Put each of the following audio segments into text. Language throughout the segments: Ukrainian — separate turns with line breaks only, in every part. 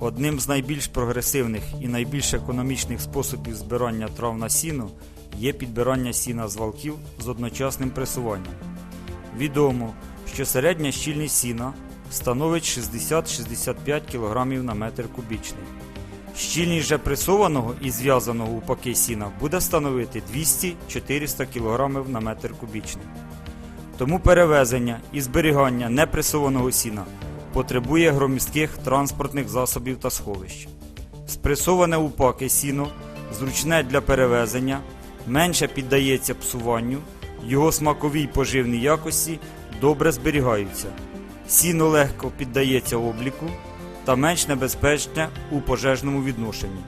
Одним з найбільш прогресивних і найбільш економічних способів збирання трав на сіно є підбирання сіна з валків з одночасним пресуванням. Відомо, що середня щільність сіна становить 60-65 кг на метр кубічний. Щільність же пресованого і зв'язаного у паки сіна буде становити 200-400 кг на метр кубічний. Тому перевезення і зберігання непресованого сіна потребує громістких транспортних засобів та сховищ. Спресоване у паки сіно зручне для перевезення, менше піддається псуванню, його смакові й поживні якості добре зберігаються. Сіно легко піддається обліку та менш небезпечне у пожежному відношенні.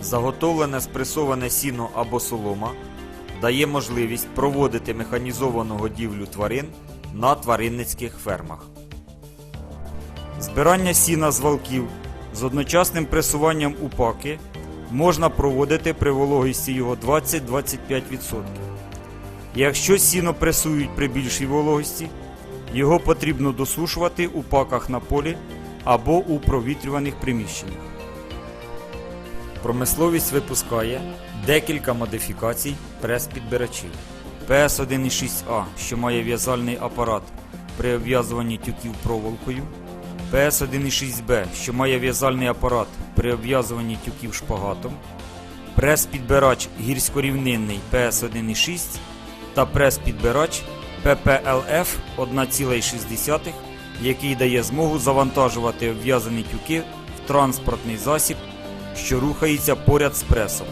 Заготовлене спресоване сіно або солома дає можливість проводити механізовану годівлю тварин на тваринницьких фермах. Збирання сіна з валків з одночасним пресуванням у паки можна проводити при вологості його 20-25%. Якщо сіно пресують при більшій вологості, його потрібно досушувати у паках на полі або у провітрюваних приміщеннях. Промисловість випускає декілька модифікацій прес-підбирачів. PS1.6A, що має в'язальний апарат при обв'язуванні тюків проволокою. PS1.6B, що має в'язальний апарат при обв'язуванні тюків шпагатом. Прес-підбирач гірськорівнинний PS1.6 та прес-підбирач PPLF 1,6, який дає змогу завантажувати обв'язані тюки в транспортний засіб, що рухається поряд з пресом.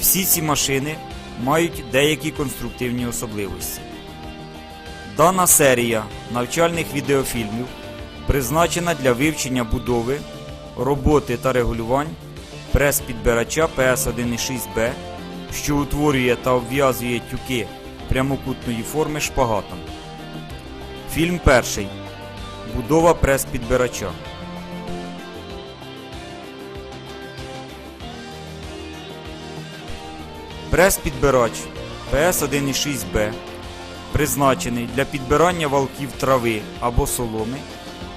Всі ці машини мають деякі конструктивні особливості. Дана серія навчальних відеофільмів призначена для вивчення будови, роботи та регулювань прес-підбирача PS1.6B, що утворює та обв'язує тюки прямокутної форми шпагатом. Фільм перший. Будова прес-підбирача. Прес-підбирач PS1.6B призначений для підбирання валків трави або соломи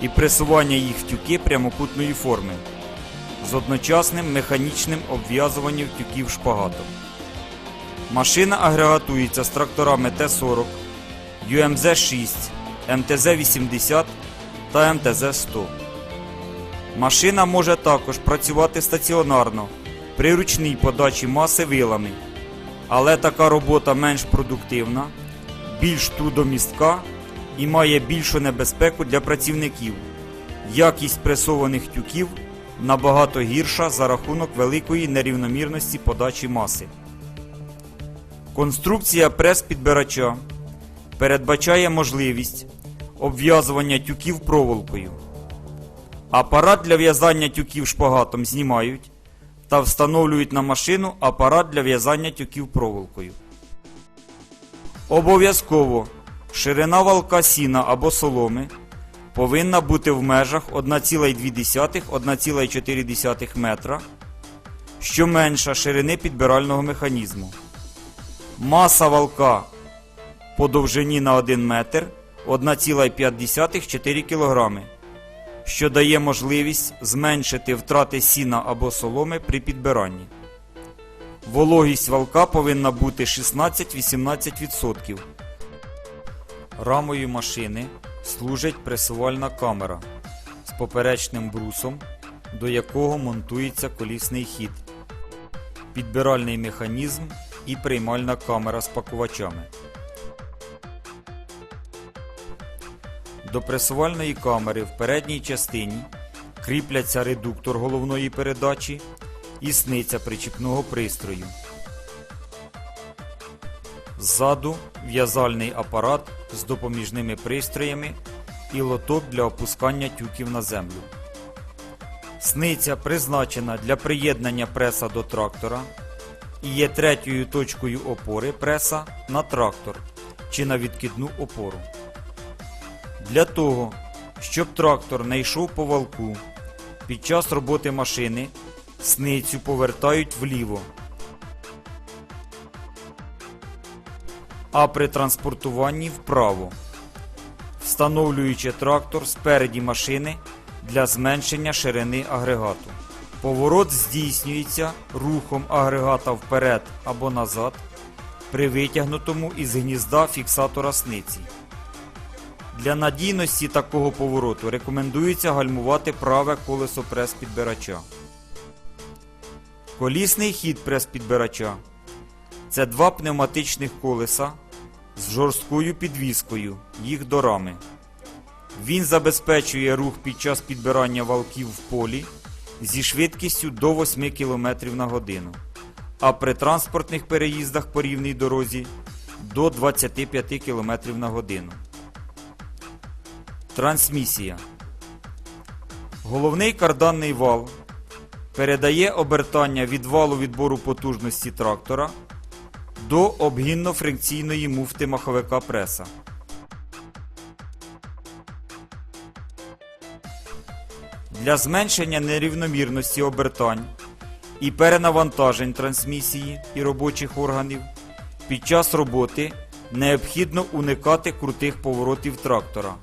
і пресування їх в тюки прямокутної форми з одночасним механічним обв'язуванням тюків шпагатом. Машина агрегатується з тракторами Т-40, UMZ-6, МТЗ-80 та МТЗ-100. Машина може також працювати стаціонарно при ручній подачі маси вилами, але така робота менш продуктивна, більш трудомістка і має більшу небезпеку для працівників. Якість пресованих тюків набагато гірша за рахунок великої нерівномірності подачі маси. Конструкція прес-підбирача передбачає можливість обв'язування тюків проволокою. Апарат для в'язання тюків шпагатом знімають та встановлюють на машину апарат для в'язання тюків проволокою. Обов'язково ширина валка сіна або соломи повинна бути в межах 1,2-1,4 метра, що менша ширини підбирального механізму. Маса валка по довжині на 1 метр 1,5-4 кг, що дає можливість зменшити втрати сіна або соломи при підбиранні. Вологість валка повинна бути 16-18%. Рамою машини служить пресувальна камера з поперечним брусом, до якого монтується колісний хід, підбиральний механізм і приймальна камера з пакувачами. До пресувальної камери в передній частині кріпляться редуктор головної передачі і сниця причіпного пристрою. Ззаду в'язальний апарат з допоміжними пристроями і лоток для опускання тюків на землю. Сниця призначена для приєднання преса до трактора і є третьою точкою опори преса на трактор чи на відкидну опору. Для того, щоб трактор не йшов по валку, під час роботи машини сницю повертають вліво. А при транспортуванні вправо, встановлюючи трактор спереді машини для зменшення ширини агрегату. Поворот здійснюється рухом агрегата вперед або назад при витягнутому із гнізда фіксатора сниці. Для надійності такого повороту рекомендується гальмувати праве колесо прес-підбирача. Колісний хід прес-підбирача це два пневматичних колеса з жорсткою підвіскою, їх до рами. Він забезпечує рух під час підбирання валків в полі зі швидкістю до 8 км на годину, а при транспортних переїздах по рівній дорозі до 25 км на годину. Трансмісія. Головний карданний вал передає обертання від валу відбору потужності трактора до обгінно-фрикційної муфти маховика преса. Для зменшення нерівномірності обертань і перенавантажень трансмісії і робочих органів під час роботи необхідно уникати крутих поворотів трактора,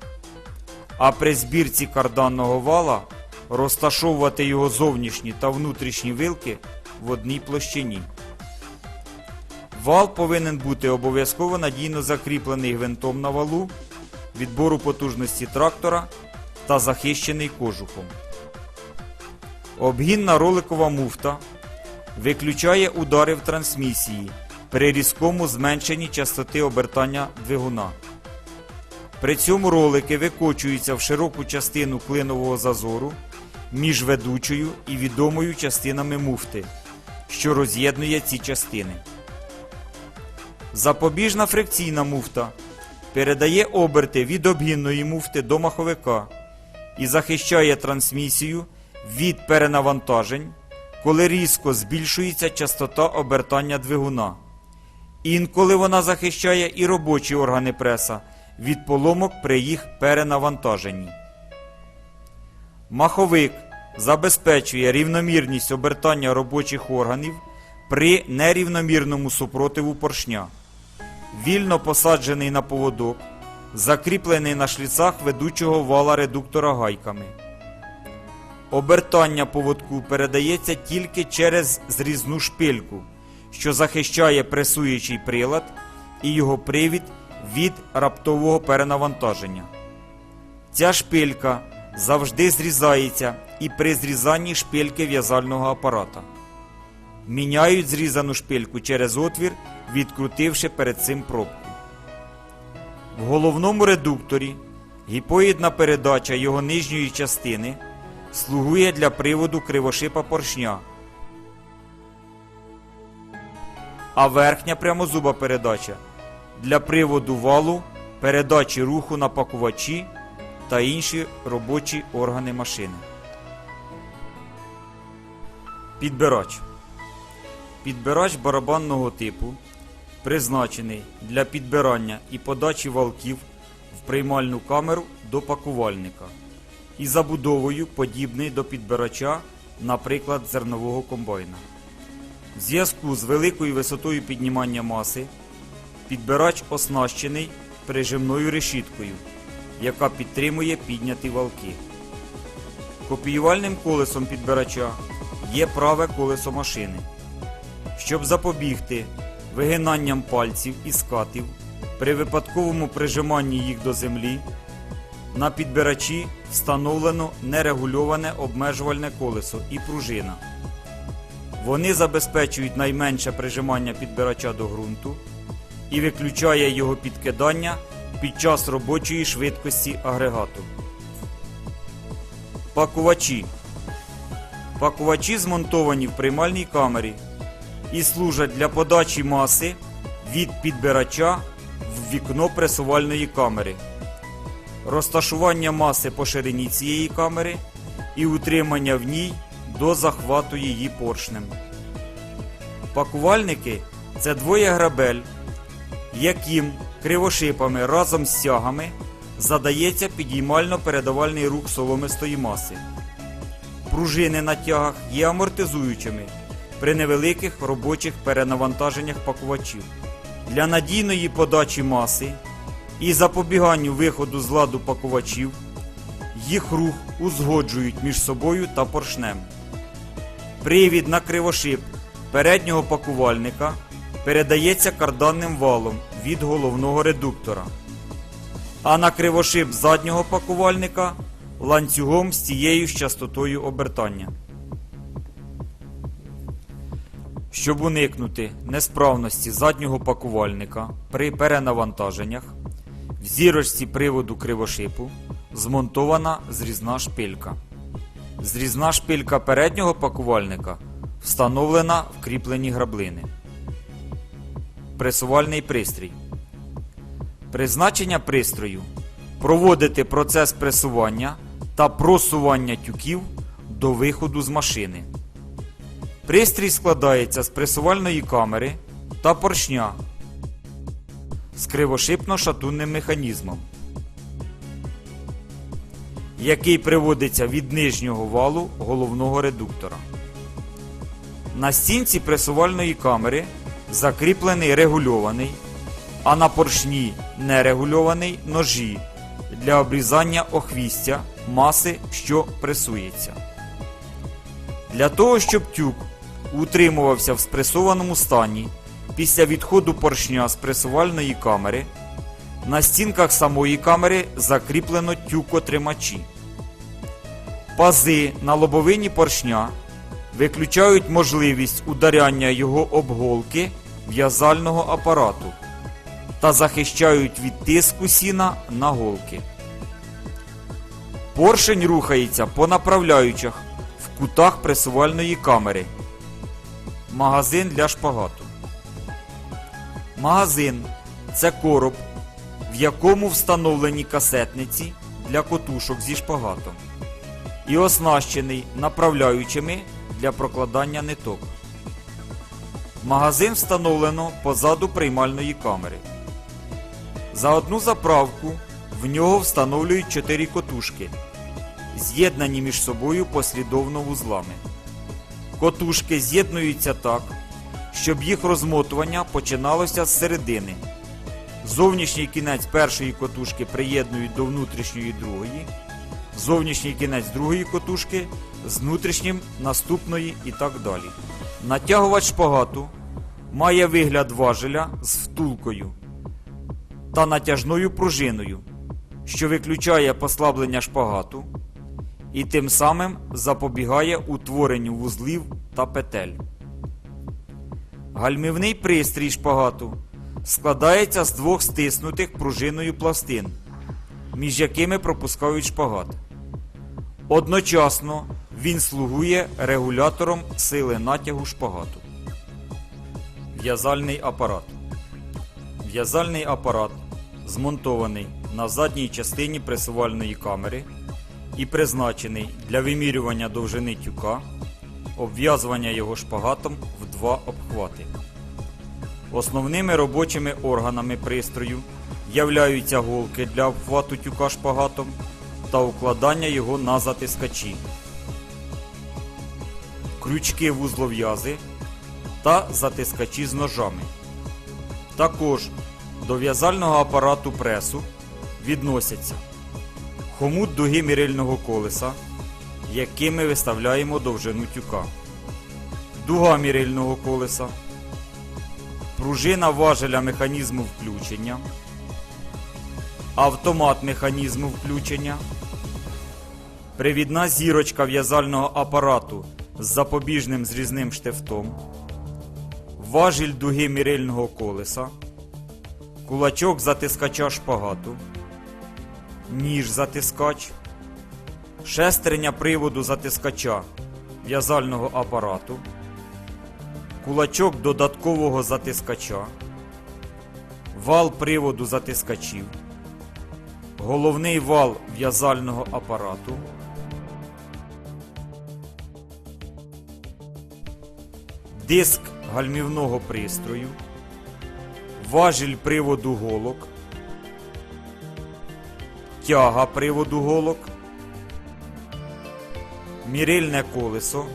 а при збірці карданного вала розташовувати його зовнішні та внутрішні вилки в одній площині. Вал повинен бути обов'язково надійно закріплений гвинтом на валу, відбору потужності трактора та захищений кожухом. Обгінна роликова муфта виключає удари в трансмісії при різкому зменшенні частоти обертання двигуна. При цьому ролики викочуються в широку частину клинового зазору між ведучою і відомою частинами муфти, що роз'єднує ці частини. Запобіжна фрикційна муфта передає оберти від обгінної муфти до маховика і захищає трансмісію від перенавантажень, коли різко збільшується частота обертання двигуна. Інколи вона захищає і робочі органи преса від поломок при їх перенавантаженні. Маховик забезпечує рівномірність обертання робочих органів при нерівномірному супротиву поршня. Вільно посаджений на поводок, закріплений на шліцах ведучого вала редуктора гайками. Обертання поводку передається тільки через зрізну шпильку, що захищає пресуючий прилад і його привід від раптового перенавантаження. Ця шпилька завжди зрізається і при зрізанні шпильки в'язального апарата. Міняють зрізану шпильку через отвір, відкрутивши перед цим пробку. В головному редукторі гіпоїдна передача його нижньої частини слугує для приводу кривошипа поршня, а верхня прямозуба передача для приводу валу, передачі руху на пакувачі та інші робочі органи машини. Підбирач. Підбирач барабанного типу призначений для підбирання і подачі валків в приймальну камеру до пакувальника і забудовою подібний до підбирача, наприклад, зернового комбайна. В зв'язку з великою висотою піднімання маси підбирач оснащений прижимною решіткою, яка підтримує підняті валки. Копіювальним колесом підбирача є праве колесо машини. Щоб запобігти вигинанням пальців і скатів при випадковому прижиманні їх до землі, на підбирачі встановлено нерегульоване обмежувальне колесо і пружина. Вони забезпечують найменше прижимання підбирача до ґрунту і виключає його підкидання під час робочої швидкості агрегату. Пакувачі. Пакувачі змонтовані в приймальній камері і служать для подачі маси від підбирача в вікно пресувальної камери, розташування маси по ширині цієї камери і утримання в ній до захвату її поршнем. Пакувальники це двоє грабель, яким кривошипами разом з стягами задається підіймально-передавальний рух соломистої маси. Пружини на тягах є амортизуючими при невеликих робочих перенавантаженнях пакувачів. Для надійної подачі маси і запобіганню виходу з ладу пакувачів їх рух узгоджують між собою та поршнем. Привід на кривошип переднього пакувальника передається карданним валом від головного редуктора, а на кривошип заднього пакувальника ланцюгом з цією частотою обертання. Щоб уникнути несправності заднього пакувальника при перенавантаженнях, в зірочці приводу кривошипу змонтована зрізна шпилька. Зрізна шпилька переднього пакувальника встановлена в кріплені граблини. Пресувальний пристрій. Призначення пристрою проводити процес пресування та просування тюків до виходу з машини. Пристрій складається з пресувальної камери та поршня з кривошипно-шатунним механізмом, який приводиться від нижнього валу головного редуктора. На стінці пресувальної камери закріплений регульований, а на поршні нерегульований ножі для обрізання охвістя маси, що пресується. Для того, щоб тюк утримувався в спресованому стані після відходу поршня з пресувальної камери, на стінках самої камери закріплено тюкотримачі. Пази на лобовині поршня виключають можливість ударяння його обголки в'язального апарату та захищають від тиску сіна на голки. Поршень рухається по направляючих в кутах пресувальної камери. Магазин для шпагату. Магазин це короб, в якому встановлені касетниці для котушок зі шпагатом і оснащений направляючими для прокладання ниток. Магазин встановлено позаду приймальної камери. За одну заправку в нього встановлюють 4 котушки, з'єднані між собою послідовно вузлами. Котушки з'єднуються так, щоб їх розмотування починалося з середини. Зовнішній кінець першої котушки приєднують до внутрішньої другої, зовнішній кінець другої котушки з внутрішнім наступної і так далі. Натягувач шпагату має вигляд важеля з втулкою та натяжною пружиною, що виключає послаблення шпагату і тим самим запобігає утворенню вузлів та петель. Гальмівний пристрій шпагату складається з двох стиснутих пружиною пластин, між якими пропускають шпагат. Одночасно він слугує регулятором сили натягу шпагату. В'язальний апарат. В'язальний апарат змонтований на задній частині пресувальної камери і призначений для вимірювання довжини тюка, обв'язування його шпагатом в два обхвати. Основними робочими органами пристрою являються голки для обхвату тюка шпагатом та укладання його на затискачі, крючки вузлов'язи та затискачі з ножами. Також до в'язального апарату пресу відносяться хомут дуги мірильного колеса, яким ми виставляємо довжину тюка, дуга мірильного колеса, пружина важеля механізму включення, автомат механізму включення, привідна зірочка в'язального апарату з запобіжним зрізним штифтом, важіль дуги мірильного колеса, кулачок затискача шпагату, ніж затискач, шестерня приводу затискача в'язального апарату, кулачок додаткового затискача, вал приводу затискачів, головний вал в'язального апарату, диск гальмівного пристрою, важіль приводу голок, тяга приводу голок, мірильне колесо,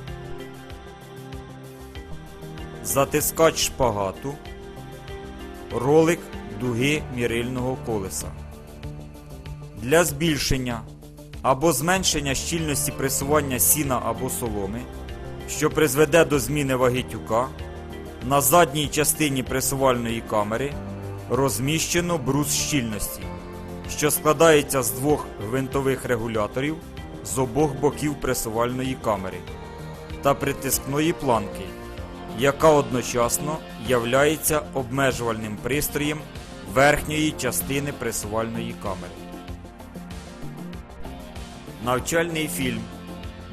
затискач шпагату, ролик дуги мірильного колеса. Для збільшення або зменшення щільності пресування сіна або соломи, що призведе до зміни ваги тюка, на задній частині пресувальної камери розміщено брус щільності, що складається з двох гвинтових регуляторів з обох боків пресувальної камери та притискної планки, яка одночасно являється обмежувальним пристроєм верхньої частини пресувальної камери. Навчальний фільм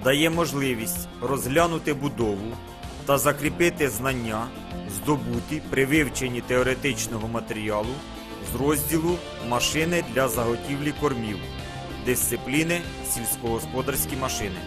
дає можливість розглянути будову та закріпити знання, здобуті при вивченні теоретичного матеріалу з розділу Машини для заготівлі кормів дисципліни сільськогосподарські машини.